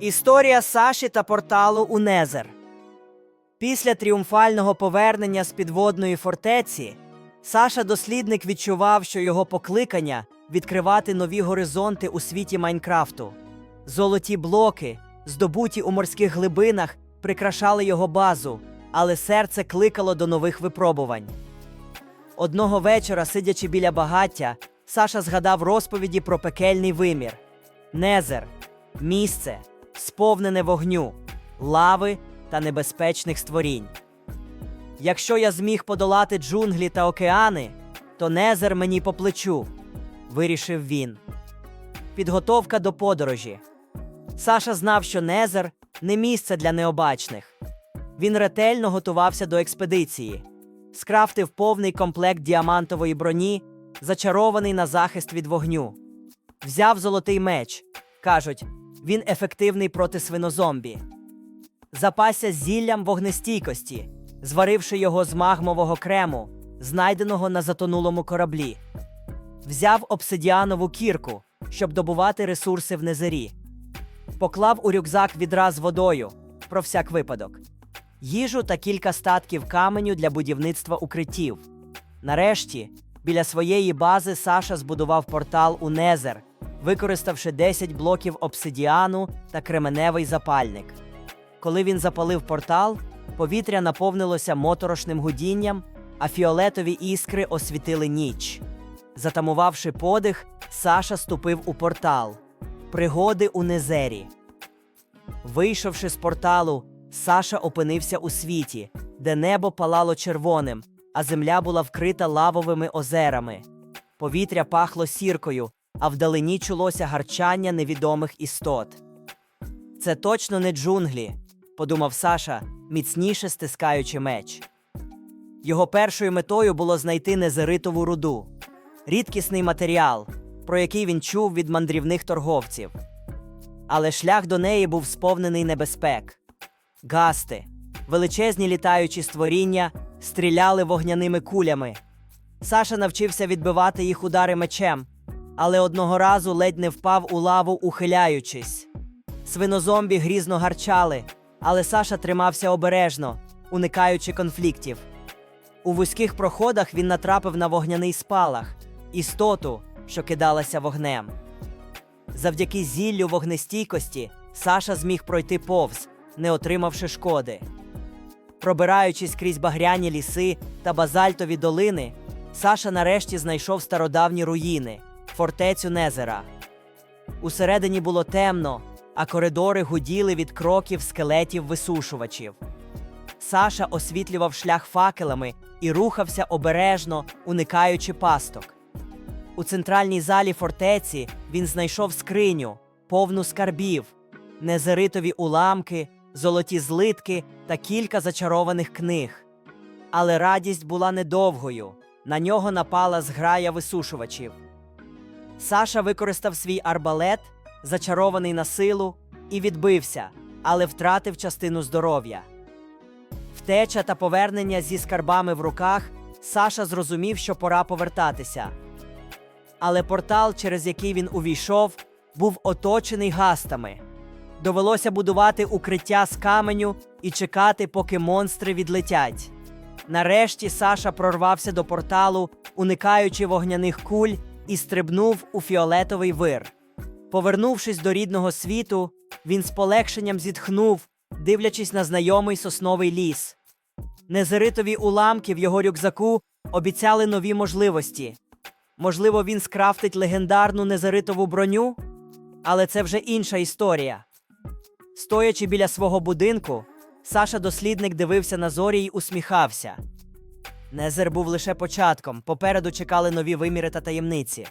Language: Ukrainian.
Історія Саші та порталу у Незер. Після тріумфального повернення з підводної фортеці Саша дослідник відчував, що його покликання відкривати нові горизонти у світі Майнкрафту. Золоті блоки, здобуті у морських глибинах, прикрашали його базу, але серце кликало до нових випробувань. Одного вечора, сидячи біля багаття, Саша згадав розповіді про пекельний вимір. Незер місце, сповнене вогню, лави та небезпечних створінь. Якщо я зміг подолати джунглі та океани, то Незер мені по плечу, вирішив він. Підготовка до подорожі. Саша знав, що Незер не місце для необачних. Він ретельно готувався до експедиції, скрафтив повний комплект діамантової броні, зачарований на захист від вогню. Взяв золотий меч. Кажуть, він ефективний проти свинозомбі. Запасся зіллям вогнестійкості, зваривши його з магмового крему, знайденого на затонулому кораблі. Взяв обсидіанову кірку, щоб добувати ресурси в незері. Поклав у рюкзак відра з водою про всяк випадок, їжу та кілька статків каменю для будівництва укриттів. Нарешті, біля своєї бази Саша збудував портал у Незер, використавши 10 блоків обсидіану та кременевий запальник. Коли він запалив портал, повітря наповнилося моторошним гудінням, а фіолетові іскри освітили ніч. Затамувавши подих, Саша ступив у портал. Пригоди у Незері. Вийшовши з порталу, Саша опинився у світі, де небо палало червоним, а земля була вкрита лавовими озерами. Повітря пахло сіркою, а вдалині чулося гарчання невідомих істот. Це точно не джунглі, подумав Саша, міцніше стискаючи меч. Його першою метою було знайти незеритову руду, рідкісний матеріал, про який він чув від мандрівних торговців. Але шлях до неї був сповнений небезпек. Гасти, величезні літаючі створіння, стріляли вогняними кулями. Саша навчився відбивати їх удари мечем, але одного разу ледь не впав у лаву, ухиляючись. Свинозомбі грізно гарчали, але Саша тримався обережно, уникаючи конфліктів. У вузьких проходах він натрапив на вогняний спалах, істоту, що кидалася вогнем. Завдяки зіллю вогнестійкості Саша зміг пройти повз, не отримавши шкоди. Пробираючись крізь багряні ліси та базальтові долини, Саша нарешті знайшов стародавні руїни, фортецю Незера. Усередині було темно, а коридори гуділи від кроків скелетів висушувачів. Саша освітлював шлях факелами і рухався обережно, уникаючи пасток. У центральній залі фортеці він знайшов скриню, повну скарбів, незеритові уламки, золоті злитки та кілька зачарованих книг. Але радість була недовгою. На нього напала зграя висушувачів. Саша використав свій арбалет, зачарований на силу, і відбився, але втратив частину здоров'я. Втеча та повернення зі скарбами в руках Саша зрозумів, що пора повертатися. Але портал, через який він увійшов, був оточений гастами. Довелося будувати укриття з каменю і чекати, поки монстри відлетять. Нарешті Саша прорвався до порталу, уникаючи вогняних куль, і стрибнув у фіолетовий вир. Повернувшись до рідного світу, він з полегшенням зітхнув, дивлячись на знайомий сосновий ліс. Незеритові уламки в його рюкзаку обіцяли нові можливості. Можливо, він скрафтить легендарну незаритову броню, але це вже інша історія. Стоячи біля свого будинку, Саша дослідник дивився на зорі й усміхався. Незер був лише початком, попереду чекали нові виміри та таємниці.